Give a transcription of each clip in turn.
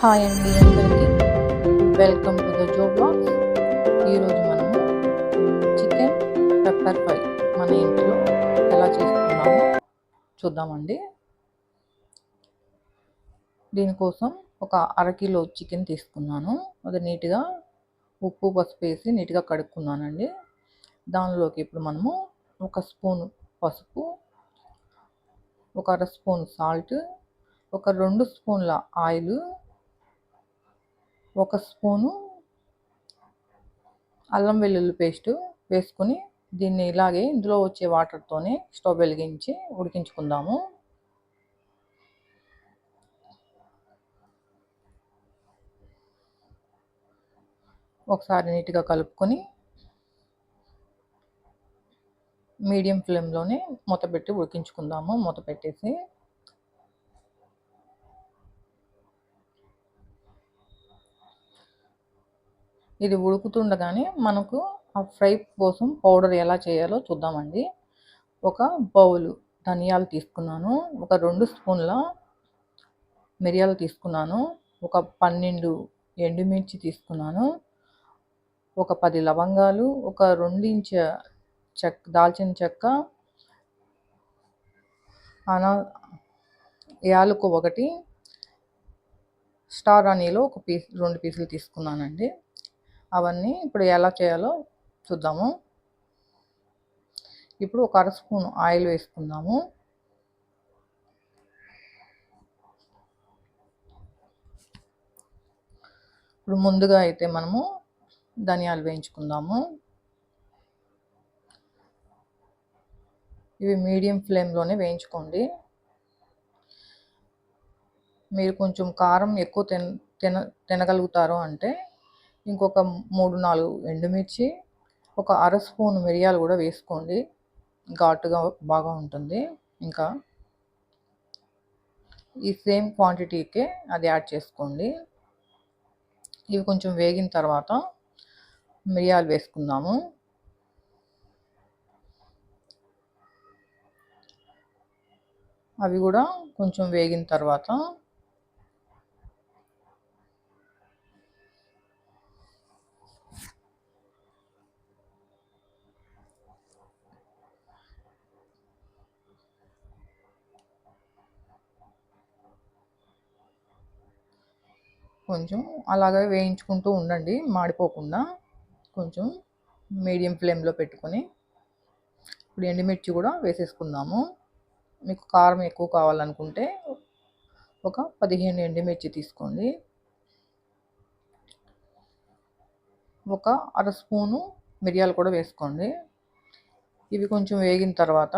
Hi అండి అందరికీ. Welcome to the Jo blogs ఈరోజు మనము చికెన్ పెప్పర్ ఫ్రై మన ఇంట్లో ఎలా చేసుకున్నామో చూద్దామండి. దీనికోసం ఒక అరకిలో చికెన్ తీసుకున్నాను. అది నీట్గా ఉప్పు పసుపు వేసి నీట్గా కడుక్కున్నానండి. దానిలోకి ఇప్పుడు మనము ఒక స్పూన్ పసుపు ఒక అర స్పూన్ సాల్ట్ ఒక రెండు స్పూన్ల ఆయిల్ ఒక స్పూను అల్లం వెల్లుల్లి పేస్ట్ వేసుకొని దీన్ని ఇలాగే ఇందులో వచ్చే వాటర్తోనే స్టవ్ వెలిగించి ఉడికించుకుందాము. ఒకసారి నీట్గా కలుపుకొని మీడియం ఫ్లేమ్లోనే మూత పెట్టి ఉడికించుకుందాము. మూత పెట్టేసి ఇది ఉడుకుతుండగానే మనకు ఆ ఫ్రై కోసం పౌడర్ ఎలా చేయాలో చూద్దామండి. ఒక బౌలు ధనియాలు తీసుకున్నాను ఒక రెండు స్పూన్ల మిరియాలు తీసుకున్నాను ఒక పన్నెండు ఎండుమిర్చి తీసుకున్నాను ఒక పది లవంగాలు ఒక రెండించ చెక్క దాల్చిన చెక్క అనా యాలకు ఒకటి స్టార్ అనీలో ఒక పీస్ రెండు పీసులు తీసుకున్నానండి. అవన్నీ ఇప్పుడు ఎలా చేయాలో చూద్దాము. ఇప్పుడు ఒక అర స్పూన్ ఆయిల్ వేసుకుందాము. ఇప్పుడు ముందుగా అయితే మనము ధనియాలు వేయించుకుందాము. ఇవి మీడియం ఫ్లేమ్లోనే వేయించుకోండి. మీరు కొంచెం కారం ఎక్కువ తిన తిన తినగలుగుతారు అంటే ఇంకొక మూడు నాలుగు ఎండుమిర్చి ఒక అర స్పూన్ మిరియాలు కూడా వేసుకోండి. ఘాటుగా బాగా ఉంటుంది. ఇంకా ఈ సేమ్ క్వాంటిటీకే అది యాడ్ చేసుకోండి. ఇవి కొంచెం వేగిన తర్వాత మిరియాలు వేసుకుందాము. అవి కూడా కొంచెం వేగిన తర్వాత కొంచెం అలాగే వేయించుకుంటూ ఉండండి మాడిపోకుండా కొంచెం మీడియం ఫ్లేమ్లో పెట్టుకొని. ఇప్పుడు ఎండుమిర్చి కూడా వేసేసుకుందాము. మీకు కారం ఎక్కువ కావాలనుకుంటే ఒక పదిహేను ఎండుమిర్చి తీసుకోండి. ఒక అర స్పూను మిరియాలు కూడా వేసుకోండి. ఇవి కొంచెం వేగిన తర్వాత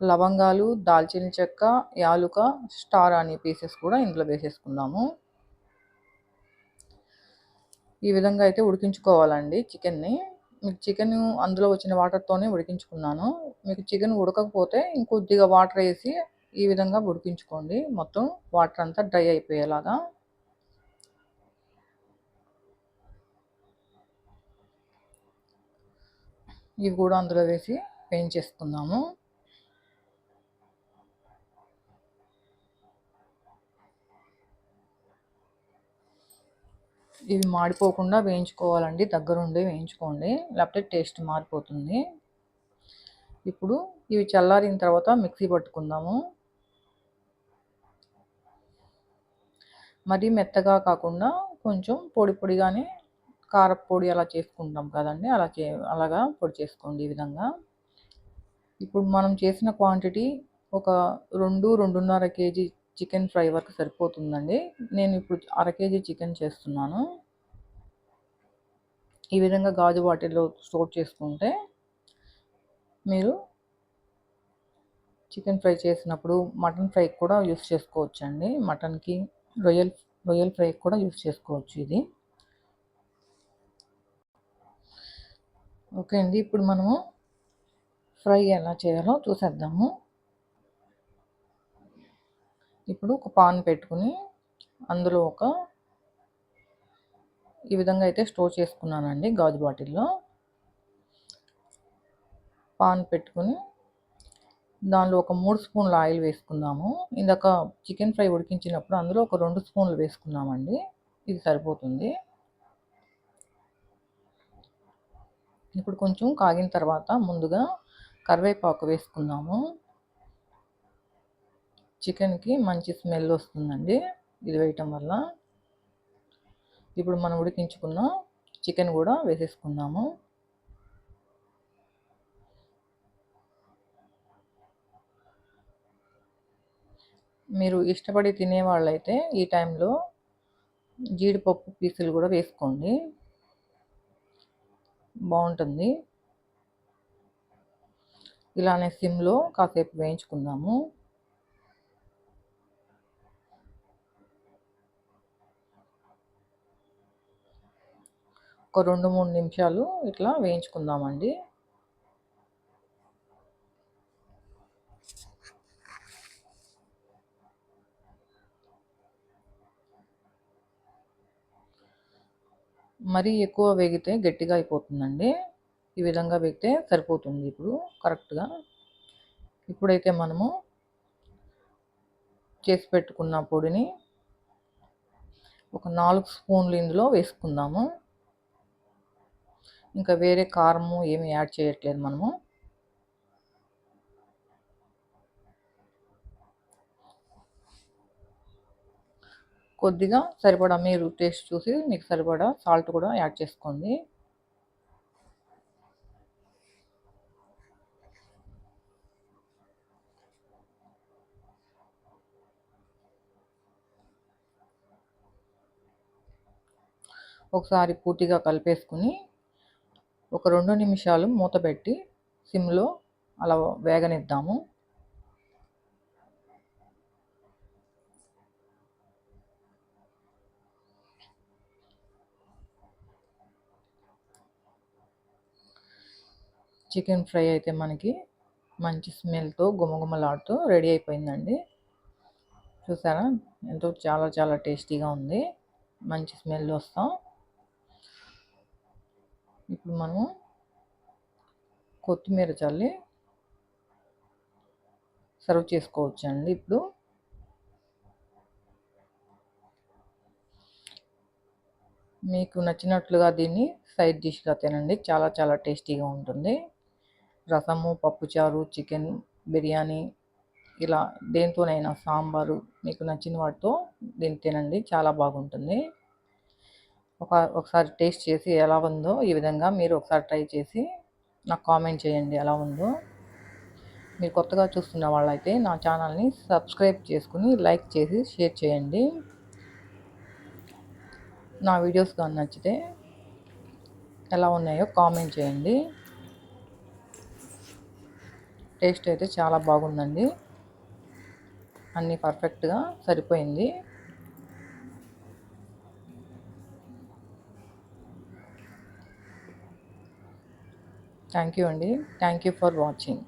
లవంగాలు దాల్చిన చెక్క యాలుక స్టార్ అని పీసెస్ కూడా ఇందులో వేసేసుకుందాము. ఈ విధంగా అయితే ఉడికించుకోవాలండి చికెన్ని. మీకు చికెన్ అందులో వచ్చిన వాటర్తోనే ఉడికించుకున్నాను. మీకు చికెన్ ఉడకకపోతే ఇంకొద్దిగా వాటర్ వేసి ఈ విధంగా ఉడికించుకోండి. మొత్తం వాటర్ అంతా డ్రై అయిపోయేలాగా. ఇవి కూడా అందులో వేసి వేయించేసుకుందాము. ఇవి మాడిపోకుండా వేయించుకోవాలండి. దగ్గరుండి వేయించుకోండి. లేకపోతే టేస్ట్ మారిపోతుంది. ఇప్పుడు ఇవి చల్లారిన తర్వాత మిక్సీ పట్టుకుందాము. మరీ మెత్తగా కాకుండా కొంచెం పొడి పొడిగానే కారపొడి అలా చేసుకుంటాం కదండి. అలా చే అలాగా పొడి చేసుకోండి ఈ విధంగా. ఇప్పుడు మనం చేసిన క్వాంటిటీ ఒక రెండు రెండున్నర కేజీ చికెన్ ఫ్రై వరకు సరిపోతుందండి. నేను ఇప్పుడు అర కేజీ చికెన్ చేస్తున్నాను. ఈ విధంగా గాజు బాటిల్లో స్టోర్ చేసుకుంటే మీరు చికెన్ ఫ్రై చేసినప్పుడు మటన్ ఫ్రై కూడా యూస్ చేసుకోవచ్చండి. మటన్కి రొయ్యల్ రొయ్యల్ ఫ్రై కూడా యూస్ చేసుకోవచ్చు ఇది. ఓకే అండి. ఇప్పుడు మనము ఫ్రై ఎలా చేయాలో చూసేద్దాము. ఇప్పుడు ఒక పాన్ పెట్టుకుని అందులో ఒక ఈ విధంగా అయితే స్టోర్ చేసుకున్నానండి గాజు బాటిల్లో. పాన్ పెట్టుకుని దానిలో ఒక మూడు స్పూన్ల ఆయిల్ వేసుకుందాము. ఇందాక చికెన్ ఫ్రై ఉడికించినప్పుడు అందులో ఒక రెండు స్పూన్లు వేసుకున్నామండి ఇది సరిపోతుంది. ఇప్పుడు కొంచెం కాగిన తర్వాత ముందుగా కరివేపాకు వేసుకుందాము. చికెన్కి మంచి స్మెల్ వస్తుందండి. ఇది వేయటం వల్ల. ఇప్పుడు మనం ఉడికించుకున్న చికెన్ కూడా వేసేసుకుందాము. మీరు ఇష్టపడి తినేవాళ్ళైతే ఈ టైంలో జీడిపప్పు పీసులు కూడా వేసుకోండి. బాగుంటుంది. ఇలానే సిమ్లో కాసేపు వేయించుకుందాము. ఒక రెండు మూడు నిమిషాలు ఇట్లా వేయించుకుందామండి. మరీ ఎక్కువ వేగితే గట్టిగా అయిపోతుందండి. ఈ విధంగా వేగితే సరిపోతుంది ఇప్పుడు కరెక్ట్గా. ఇప్పుడైతే మనము చేసి పెట్టుకున్న పొడిని ఒక నాలుగు స్పూన్లు ఇందులో వేసుకుందాము. ఇంకా వేరే కారము ఏమి యాడ్ చేయట్లేదు మనము. కొద్దిగా సరిపడా మీరు టేస్ట్ చూసి మీకు సరిపడా సాల్ట్ కూడా యాడ్ చేసుకోండి. ఒకసారి పూర్తిగా కలిపేసుకుని ఒక రెండు నిమిషాలు మూత పెట్టి సిమ్లో అలా వేగనిద్దాము. చికెన్ ఫ్రై అయితే మనకి మంచి స్మెల్తో గుమగుమలాడుతూ రెడీ అయిపోయిందండి. చూసారా? ఎంతో చాలా చాలా టేస్టీగా ఉంది. మంచి స్మెల్ వస్తాం. ఇప్పుడు మనము కొత్తిమీర చల్లి సర్వ్ చేసుకోవచ్చు అండి ఇప్పుడు మీకు నచ్చినట్లుగా దీన్ని సైడ్ డిష్గా తినండి. చాలా చాలా టేస్టీగా ఉంటుంది. రసము పప్పుచారు చికెన్ బిర్యానీ ఇలా దేంతోనైనా సాంబారు మీకు నచ్చిన వాటితో దీన్ని తినండి. చాలా బాగుంటుంది. ఒక ఒకసారి టేస్ట్ చేసి ఎలా ఉందో ఈ విధంగా మీరు ఒకసారి ట్రై చేసి నాకు కామెంట్ చేయండి ఎలా ఉందో. మీరు కొత్తగా చూస్తున్న వాళ్ళైతే నా ఛానల్ని సబ్స్క్రైబ్ చేసుకుని లైక్ చేసి షేర్ చేయండి. నా వీడియోస్ కానీ నచ్చితే ఎలా ఉన్నాయో కామెంట్ చేయండి. టేస్ట్ అయితే చాలా బాగుందండి. అన్నీ పర్ఫెక్ట్గా సరిపోయింది. థ్యాంక్ యూ అండి. Thank you for watching.